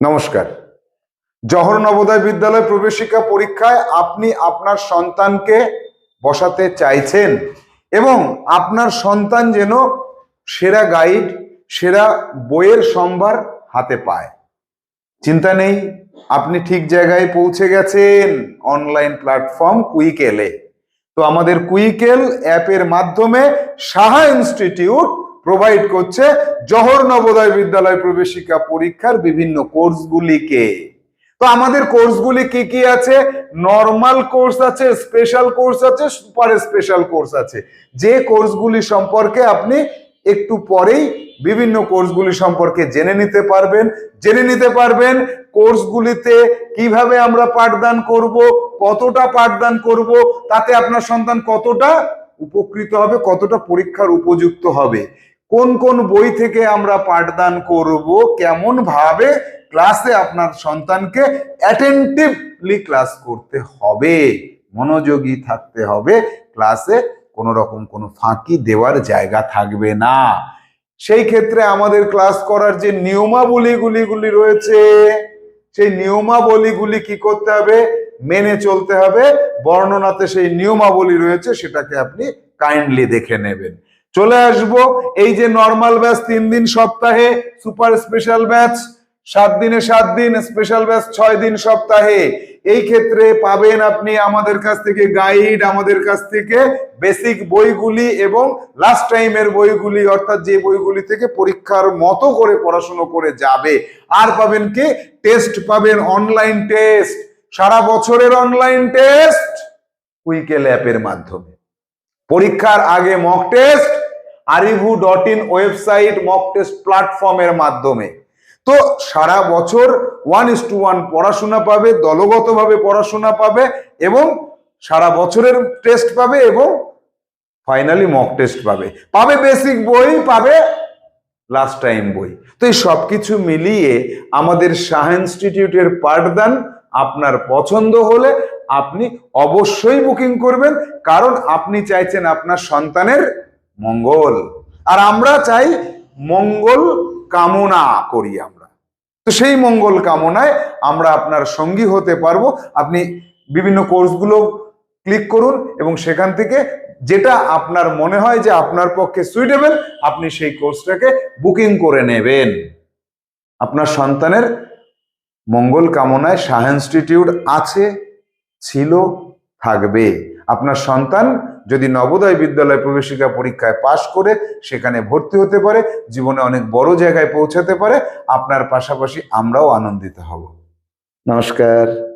নমস্কার। জহর নবোদয় বিদ্যালয় প্রবেশিকা পরীক্ষায় আপনি আপনার সন্তানকে বসাতে চাইছেন এবং আপনার সন্তান যেন সেরা গাইড, সেরা বইয়ের সম্ভার হাতে পায়। চিন্তা নেই, আপনি ঠিক জায়গায় পৌঁছে গেছেন অনলাইন প্ল্যাটফর্ম কুইকেলে। তো আমাদের কুইকেল অ্যাপের মাধ্যমে সাহা ইনস্টিটিউট প্রোভাইড করছে জহর নবোদয় বিদ্যালয় প্রবেশিকা পরীক্ষার বিভিন্ন কোর্সগুলিকে। তো আমাদের কোর্সগুলি কি কি আছে? নর্মাল কোর্স আছে, স্পেশাল কোর্স আছে, সুপার স্পেশাল কোর্স আছে। যে কোর্সগুলি সম্পর্কে আপনি একটু পরেই বিভিন্ন কোর্সগুলি সম্পর্কে জেনে নিতে পারবেন। জেনে নিতে পারবেন কোর্সগুলিতে কীভাবে আমরা পাঠদান করব, কতটা পাঠদান করব, তাতে আপনার সন্তান কতটা উপকৃত হবে, কতটা পরীক্ষার উপযুক্ত হবে, কোন কোন বই থেকে আমরা পাঠদান করব, কেমন ভাবে ক্লাসে আপনার সন্তানকে অ্যাটেন্টিভলি ক্লাস করতে হবে, মনোযোগী থাকতে হবে ক্লাসে কোনো রকম কোনো ফাঁকি দেওয়ার জায়গা থাকবে না। সেই ক্ষেত্রে আমাদের ক্লাস করার যে নিয়মাবলীগুলিগুলি রয়েছে, সেই নিয়মাবলীগুলি কি করতে হবে মেনে চলতে হবে, বর্ণনাতে সেই নিয়মাবলী রয়েছে, সেটাকে আপনি কাইন্ডলি দেখে নেবেন। চলে আসব, এই যে নর্মাল ব্যাচ তিন দিন সপ্তাহে সুপার স্পেশাল ব্যাচ সাত দিনে সাত দিন স্পেশাল ব্যাচ ছয় দিন সপ্তাহে। এই ক্ষেত্রে পাবেন আপনি আমাদের কাছ থেকে গাইড আমাদের কাছ থেকে বেসিক বইগুলি এবং লাস্ট টাইমের বইগুলি, অর্থাৎ যে বইগুলি থেকে পরীক্ষার মতো করে পড়াশুনো করে যাবে। আর পাবেন কি? টেস্ট পাবেন অনলাইন টেস্ট সারা বছরের অনলাইন টেস্ট উইকেল অ্যাপের মাধ্যমে। পরীক্ষার আগে mock test Arivu dot in website mock test প্ল্যাটফর্মের মাধ্যমে। তো সারা বছর ওয়ান ইস টু ওয়ান পড়াশোনা পাবে, দলগতভাবে পড়াশোনা পাবে এবং সারা বছরের টেস্ট পাবে এবং ফাইনালি মক টেস্ট পাবে। পাবে বেসিক বই, পাবে লাস্ট টাইম বই। তো এই সব কিছু মিলিয়ে আমাদের শাহ ইনস্টিটিউটের পাঠদান আপনার পছন্দ হলে আপনি অবশ্যই বুকিং করবেন, কারণ আপনি চাইছেন আপনার সন্তানের মঙ্গল। আর আমরা চাই মঙ্গল কামনা করি আমরা। তো সেই মঙ্গল কামনায় আমরা আপনার সঙ্গী হতে পারব। আপনি বিভিন্ন কোর্সগুলো ক্লিক করুন এবং সেখান থেকে যেটা আপনার মনে হয় যে আপনার পক্ষে সুইটেবল আপনি সেই কোর্সটাকে বুকিং করে নেবেন। আপনার সন্তানের মঙ্গল কামনায় শাহ ইনস্টিটিউট আছে, ছিল, থাকবে। আপনার সন্তান যদি নবোদয় বিদ্যালয় প্রবেশিকা পরীক্ষায় পাশ করে, সেখানে ভর্তি হতে পারে, জীবনে অনেক বড় জায়গায় পৌঁছাতে পারে, আপনার পাশাপাশি আমরাও আনন্দিত হব। নমস্কার।